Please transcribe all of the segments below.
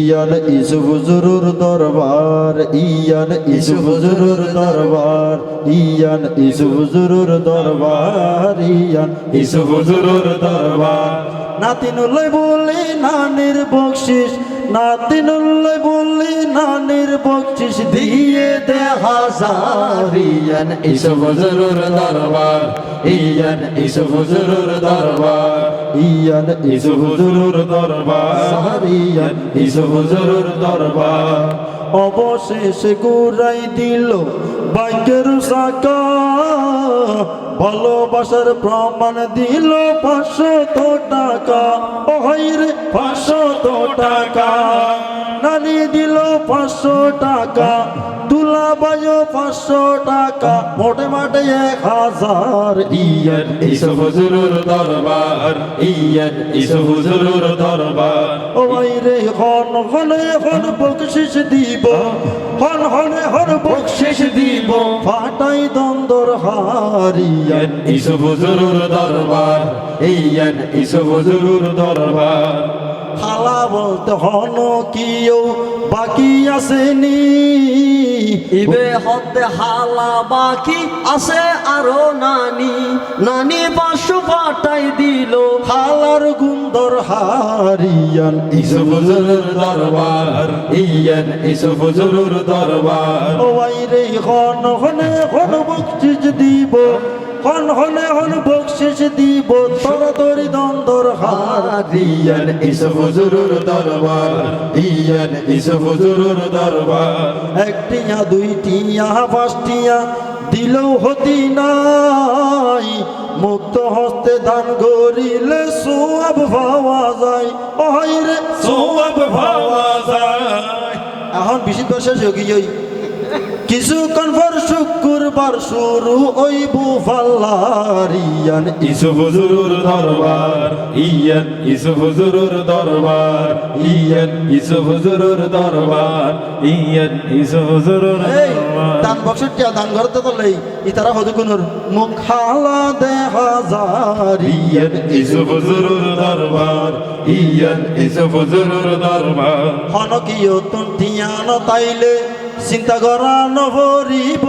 ইয়ান issue হুজুরুর দরবার, ইয়ান issue হুজুরুর দরবার, ইয়ান ইসু হুজুরুর দরবার, ইয়ান ইসু হুজুরুর দরবার। নাতিনুল্লাই বলি নানির বকশিস নাতিনুল্লাই বলি নানির বকশিস দিয়ে দে হাজার। ইয়ান ইসু হুজুরুর দরবার, ইয়ান ইসু হুজুরুর দরবার। ইয়ান ইসু হুজুরুর দরবার। ইয়ান ইসু হুজুরুর দরবার। অবশেষে গুরাই দিল বাইকের সাকা ভালোবাসার প্রমাণ দিল পাঁচশত টাকা। ও রে পাঁচশত টাকা। নানি দিল পাঁচশো টাকা। পাঁচশো টাকা মোটে মাঠে এক হাজার। ইয়ান ইসু হুজুরুর দরবার ইয়ান ইসু হুজুরুর দরবার। ও ভাই রে হন হনে হন বকশিস দিব। হন হনে হন বকশিস দিব। ফাটাই দ্বন্দ্বর হারিয়ান ইসু হুজুরুর দরবার ইয়ান ইসু হুজুরুর দরবার। হালা বলতে হন কিও বাকি আসেনি। ইবে হতে হালা বাকি আছে আরও নানি। নানি পাঁচশো পাঠাই দিল হালার গুন্দর হারিয়ান ইসু হুজুরুর দরবার ইয়ান ইসু হুজুরুর দরবার। ও বাইরে হন হনে হন বকশিস দিব। হন হনে হন বকশিস দিব তোর তরি দ্বন্দ্বর হারিয়ান ইসু হুজুরুর দরবার ইয়ান ইসু হুজুরুর দরবার। একটিয়া দুইটিয়া পাঁচটিয়া দিলেও হতি নাই। মুক্ত হস্তে দান করিলে সোয়াব পাওয়া যায়। ওই রে, সোয়াব পাওয়া যায়। এখন বিশিত বর্ষের যোগী ওই কিছুক্ষণ শুক্রবার শুরু ওই বুফাল্লার ইয়ান ইসু হুজুরুর দরবার ইয়ান ইসু হুজুরুর দরবার ইয়ান ইসু হুজুরুর দরবার ইয়ান ইসু হুজুরুর দরবার। দান বক্সের টিয়া দান করতে তো লই ইতারা হদু কুনুর মুখ হালা দে হাজার ইয়ান ইসু হুজুরুর দরবার ইয়ান ইসু হুজুরুর দরবার। হন কিও তুন টিয়ান তাইলে চিন্তা করা নভরিব।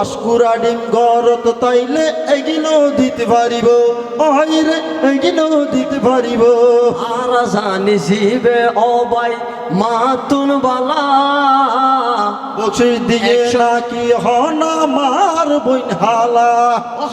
আশকুরা ডিম গরত তাইলে এগিনো দিতে পারিব। অহাইরে, এগিনো দিতে পারিব। আর জানি জিবে অবাই মাতুন বালা। বক্সির দিকে নাকি হনা মার বইন হালা?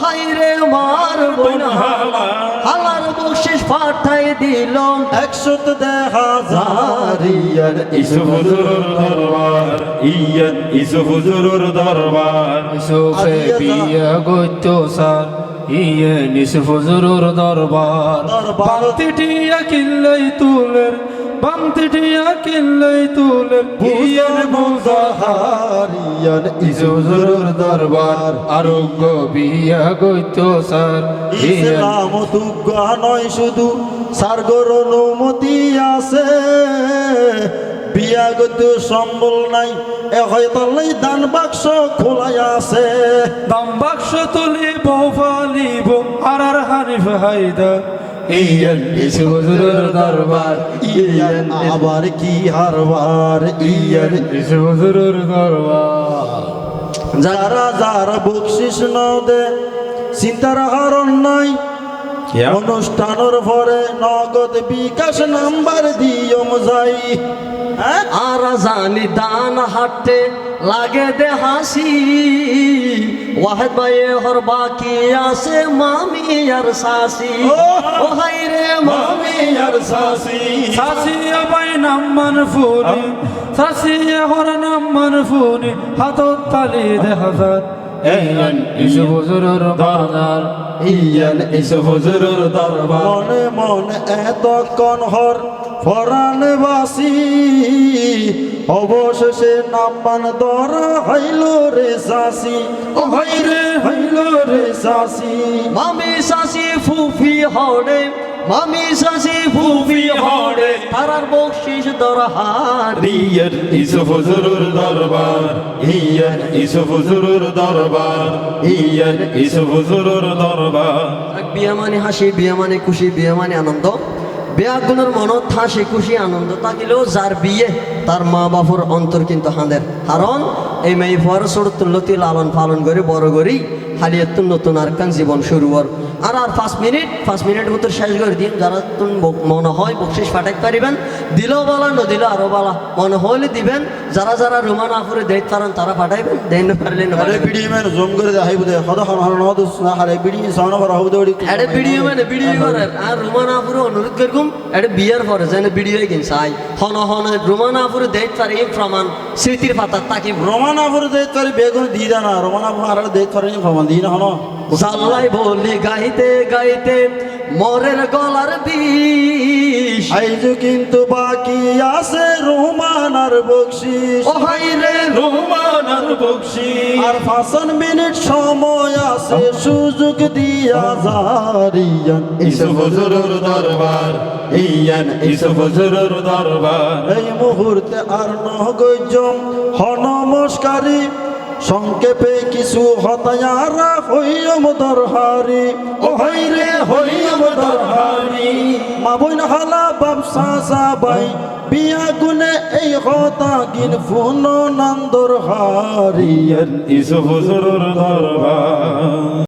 হাই রে মার বইন হালা। হালার বকশিস পাঠাই দিল একশত দে হাজার ইয়ান ইসু হুজুরুর দরবার। ইয়ান ইসু হুজুরুর দরবার। ইসুফে বিয়া গইতো সার ইয়ে নিসুফ হুজুরুর দরবার। দরবার। তুলের। বামতি টিয়া কিল্লাই তুলের ইয়ান মুজাহার ইয়ান ইসু হুজুরুর দরবার আরোগ্য বিয়া গইতো ইসলাম নয় শুধু সার্গর অনুমতি আছে। বিয়া গত সম্বল নাই হয়তলাই দান বাক্স খোলাই আছে। দাম বাক্স তুলিব ফালিব আর আর হানিফ হায়দার। ইয়েন ইসু হুজুরুর দরবার ইয়ান আবার কি হারবার ইয়ান ইসু হুজুরুর দরবার। যারা যারা বকশিস দে চিন্তার হারণ নাই অনুষ্ঠানের পরে নগদ বিকাশ নাম্বার দিয়ম যাই। আর জানি দান হাটে লাগে দে হাসি। ওয়াহেদ ভাইয়ে হর বাকি আছে মামি আর সাসি। ও হাই রে মামি আর সাসি। সাসিয়া বাই নাম মানফুনি সাসিয়া হর নাম মানফুনি হাতত তালি দে হাজার। ইয়েন ইসু হুজুরুর বাজার। ইয়ান ইসু হুজুরুর দরবার। মনে মনে এতক্ষণ হর। ফরান বাসি অবশেষে নাম্বান দরা হইল রে সাসি। ও হই রে। হইল রে সাসি। মামি সাসি ফুফি হড়ে মামি সাসি ফুফি হড়ে তারার বকশিস দরহার। ইয়ান ইসু হুজুরুর দরবার ইয়ান ইসু হুজুরুর দরবার ইয়ান ইসু হুজুরুর দরবার। বিয়া মানে হাসি বিয়া মানে খুশি বিয়া মানে আনন্দ। বেয়াগুনের মনত হাসি খুশি আনন্দ থাকিলেও যার বিয়ে তার মা বাপুর অন্তর কিন্তু হাঁদের কারণ এই মেয়ে ফর সরতুল্লতি লালন পালন করে বড় করি হালিয়াতুন নতুন আর জীবন শুরু হর আর আর পাঁচ মিনিট পাঁচ মিনিট মতো শেষ করে দিন। যারা তুমি মনে হয় বকশিস পাঠাইতে পারিবেন দিলেও বলা নদিলেও আরও বলা। মনে হইলে দিবেন যারা যারা রুমান আফুরে দেখতে পারেন তারা পাঠাইবেন। দেন পারলে আরে। বিড়ি মেন জম করে দেখাইব দে হদ হন হন হদ হারে বিড়ি সাউন্ড ভরা হব দৌড়ি এটা ভিডিও মানে ভিডিও করে আর রুমান আফুরে অনুরোধ করকুম এটা বিয়ার পরে যেন ভিডিও কিন চাই হন হন রুমান আফুরে পারে এই প্রমাণ স্মৃতির পাতা তাকি রমান আফর দে তোর বেগুন না রমান আফর আর দে তোর ফমান দি না হন। জাল্লাই বলি গাইতে গাইতে মরের গলার বিষ। আইজ কিন্তু বাকি আছে রহমান আর বকশিস। ও হাই রে রহমান আর বকশি আর পাঁচন মিনিট সময় আছে সুযোগ দিয়া জারিয়ান। ইসুফ হুজুরুর দরবার ইয়ান ইসুফ হুজুরুর দরবার। এই মুহূর্তে আর নহগজম হনমস্কারী সংক্ষেপে কিছু হতায়ারা হইয়ম দরহারি। ও হই রে হইয়ম দরহারি। মা বইন হালা বাপসা সাবাই, বিয়া গুনে এই হতা গিন ফুন নান্দর হারি। ইসু দরবার।